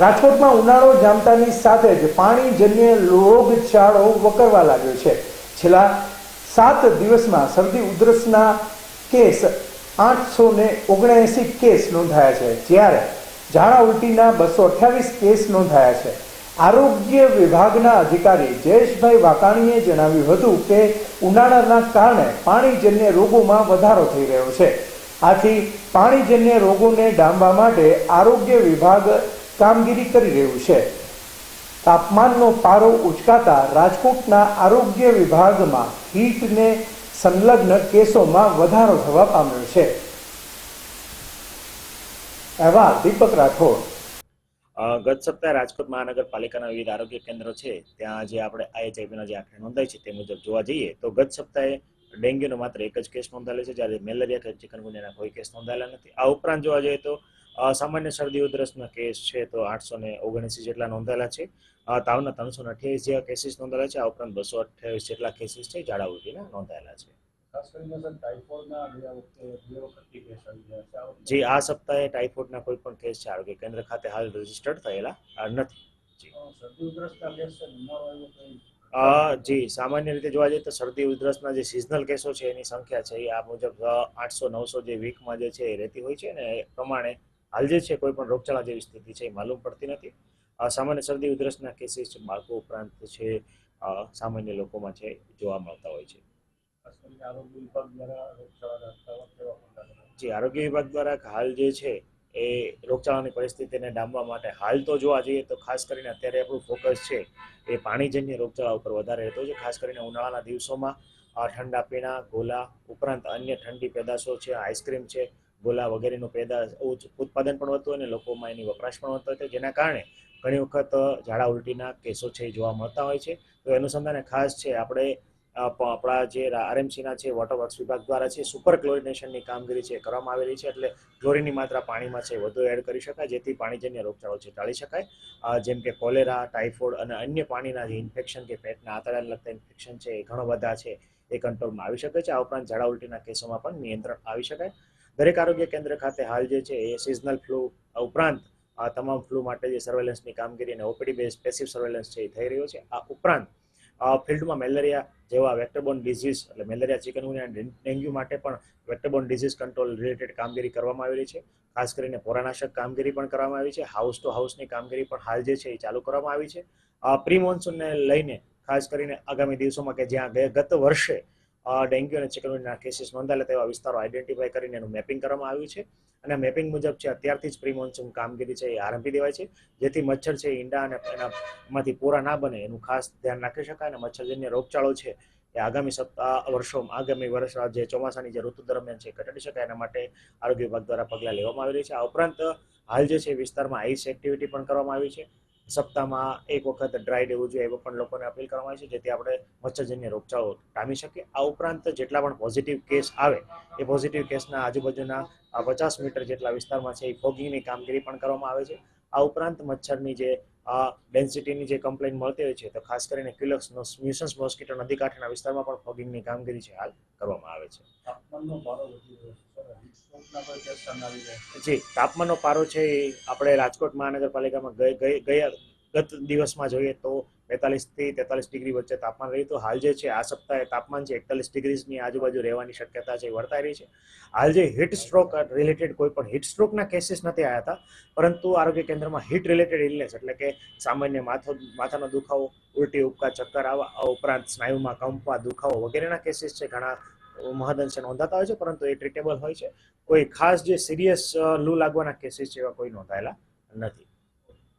રાજકોટમાં ઉનાળો જામતાની સાથે જ પાણીજન્ય રોગચાળો વકરવા લાગ્યો છે. છેલ્લા સાત દિવસમાં શરદી ઉધરસના કેસ આઠસો ને ઓગણએંસી કેસ નોંધાયા છે. જ્યારે ઝાડા ઉલટીના બસો અઠ્યાવીસ કેસ નોંધાયા છે. આરોગ્ય વિભાગના અધિકારી જયેશભાઈ વાકાણીએ જણાવ્યું હતું કે ઉનાળાના કારણે પાણીજન્ય રોગોમાં વધારો થઈ રહ્યો છે. આથી પાણીજન્ય રોગોને ડામવા માટે આરોગ્ય વિભાગ કામગીરી કરી રહ્યું છે. તાપમાનનો પારો ઉચકાતા રાજકોટના આરોગ્ય વિભાગમાં હીટને સંલગ્ન કેસોમાં વધારો થવા પામ્યો છે. અહેવાલ દીપક રાઠોડ. ગત સપ્તાહે રાજકોટ મહાનગરપાલિકાના વિવિધ આરોગ્ય કેન્દ્રો છે. ત્યાં જે આપણે આઈએચઆઈવીના જે આંકડા નોંધાય છે તે મુજબ જોવા જઈએ તો ગત સપ્તાહે ડેન્ગ્યુનો માત્ર એક જ કેસ નોંધાયેલો છે જ્યારે મેલેરિયા કે ચિકનગુનિયાના કોઈ કેસ નોંધાયેલા નથી. આ ઉપરાંત જોવા જઈએ તો સામાન્ય શરદી ઉધરસના કેસ છે તો આઠસો ને ઓગણસી જેટલા નોંધાયેલા છે. તાવના ત્રણસો ને અઠ્યાવીસ જેવા કેસીસ નોંધાયેલા છે. આ ઉપરાંત બસો અઠ્યાવીસ જેટલા કેસીસ છે ઝાડા ઉલટીના નોંધાયેલા છે. જે આ સપ્તાહે ટાઇફોઇડના કોઈ પણ કેસ છે. આરોગ્ય કેન્દ્ર ખાતે હાલ રજીસ્ટર્ડ થયેલા નથી. અ, જી સામાન્ય રીતે જોવા જઈએ તો શરદી ઉધરસના જે સિઝનલ કેસો છે એની સંખ્યા છે એ આ મુજબ આઠસો નવસો જે વીકમાં જે છે એ રહેતી હોય છે ને એ પ્રમાણે હાલ જે છે કોઈ પણ રોગચાળા જેવી સ્થિતિ છે એ માલુમ પડતી નથી. સામાન્ય શરદી ઉધરસના કેસીસ બાળકો ઉપરાંત છે સામાન્ય લોકોમાં છે જોવા મળતા હોય છે. જે આરોગ્ય વિભાગ દ્વારા હાલ જે છે એ રોગચાળાની પરિસ્થિતિને ડામવા માટે હાલ તો જોવા જઈએ તો ખાસ કરીને અત્યારે આપણું ફોકસ છે એ પાણીજન્ય રોગચાળા ઉપર વધારે રહેતો છે. ખાસ કરીને ઉનાળાના દિવસોમાં આ ઠંડા પીણા, ગોલા ઉપરાંત અન્ય ઠંડી પેદાશો છે, આઈસ્ક્રીમ છે, ગોલા વગેરેનું પેદાશ ઉત્પાદન પણ વધતું અને લોકોમાં એની વપરાશ પણ વધતો છે. જેના કારણે ઘણી વખત ઝાડા ઉલટીના કેસો છે જોવા મળતા હોય છે. તો એનું સંધાને ખાસ છે આપણે આપણા જે આરએમસીના છે વોટર વર્ક્સ વિભાગ દ્વારા છે સુપર ક્લોરિનેશનની કામગીરી છે કરવામાં આવેલી છે, એટલે ક્લોરીનની માત્રા પાણીમાં છે વધુ એડ કરી શકાય, જેથી પાણીજન્ય રોગચાળો છે ટાળી શકાય. જેમ કે કોલેરા ટાઇફોઇડ અને અન્ય પાણીના જે ઇન્ફેક્શન કે પેટના આંતરડાને લગતા ઇન્ફેક્શન છે એ ઘણો બધા છે એ કંટ્રોલમાં આવી શકે છે. આ ઉપરાંત ઝાડા ઉલટીના કેસોમાં પણ નિયંત્રણ આવી શકાય. દરેક આરોગ્ય કેન્દ્ર ખાતે હાલ જે છે એ સિઝનલ ફ્લૂ ઉપરાંત આ તમામ ફ્લૂ માટે જે સર્વેલન્સની કામગીરી અને ઓપીડી બેઝ પેસિવ સર્વેલન્સ છે એ થઈ રહ્યો છે. આ ઉપરાંત ફિલ્ડમાં મેલેરિયા જેવા વેક્ટરબોર્ન ડિઝીઝ એટલે મેલેરિયા ચિકનગુનિયા અને ડેન્ગ્યુ માટે પણ વેક્ટરબોર્ન ડિઝીઝ કંટ્રોલ રિલેટેડ કામગીરી કરવામાં આવેલી છે. ખાસ કરીને પોરાનાશક કામગીરી પણ કરવામાં આવી છે. હાઉસ ટુ હાઉસની કામગીરી પણ હાલ જે છે એ ચાલુ કરવામાં આવી છે. પ્રી મોન્સૂનને લઈને ખાસ કરીને આગામી દિવસોમાં કે જ્યાં ગત વર્ષે ડેન્ગ્યુ અને ચિકનગુનિયાના કેસીસ નોંધાયેલા તેવા વિસ્તારો આઈડેન્ટિફાઈ કરીને એનું મેપિંગ કરવામાં આવ્યું છે. અને મેપિંગ મુજબ છે, અત્યારથી જ પ્રી કામગીરી છે એ આરંભી દેવાય છે. જેથી મચ્છર છે, ઈંડા અને એનામાંથી પૂરા ના બને એનું ખાસ ધ્યાન રાખી શકાય અને મચ્છરજન્ય રોગચાળો છે એ આગામી સપ્તાહ વર્ષોમાં આગામી વર્ષ જે ચોમાસાની જે ઋતુ દરમિયાન છે ઘટાડી શકાય. એના માટે આરોગ્ય વિભાગ દ્વારા પગલાં લેવામાં આવી રહી છે. આ ઉપરાંત હાલ જે છે વિસ્તારમાં આઈસ એક્ટિવિટી પણ કરવામાં આવી છે. સપ્તાહમાં એક વખત ડ્રાય ડે ઉજવે એવો પણ લોકોને અપીલ કરવામાં આવી છે, જેથી આપણે મચ્છરજન્ય રોગચાળો ટામી શકીએ. આ ઉપરાંત જેટલા પણ પોઝિટિવ કેસ આવે, એ પોઝિટિવ કેસના આજુબાજુના પચાસ મીટર જેટલા વિસ્તારમાં છે, એ ફોગિંગની કામગીરી પણ કરવામાં આવે છે. આ ઉપરાંત મચ્છરની જે આ ડેન્સિટીની જે કમ્પ્લેન મળતી હોય છે તો ખાસ કરીને ક્યુલક્સ મ્યુસન્સ મોસ્કીટો નદી કાંઠાના વિસ્તારમાં પણ ફોગિંગની કામગીરી છે હાલ કરવામાં આવે છે? જી તાપમાનનો પારો છે એ આપણે રાજકોટ મહાનગરપાલિકામાં ગઈ ગઈ ગયા ગત દિવસમાં જોઈએ તો બેતાલીસથી તેતાલીસ ડિગ્રી વચ્ચે તાપમાન રહ્યું. તો હાલ જે છે, આ સપ્તાહે તાપમાન છે એકતાલીસ ડિગ્રીની આજુબાજુ રહેવાની શક્યતા છે એ વર્તાઈ રહી છે. હાલ જે હીટ સ્ટ્રોક રિલેટેડ કોઈ પણ હીટ સ્ટ્રોકના કેસીસ નથી આવ્યા હતા, પરંતુ આરોગ્ય કેન્દ્રમાં હીટ રિલેટેડ ઇલનેસ એટલે કે સામાન્ય માથો, માથાનો દુખાવો, ઉલટી ઉપકા ચક્કર આવવા, આ ઉપરાંત સ્નાયુમાં કંપવા, દુખાવો વગેરેના કેસીસ છે, ઘણા મહદઅંશે નોંધાતા હોય છે, પરંતુ એ ટ્રીટેબલ હોય છે. કોઈ ખાસ જે સિરિયસ લૂ લાગવાના કેસીસ એવા કોઈ નોંધાયેલા નથી.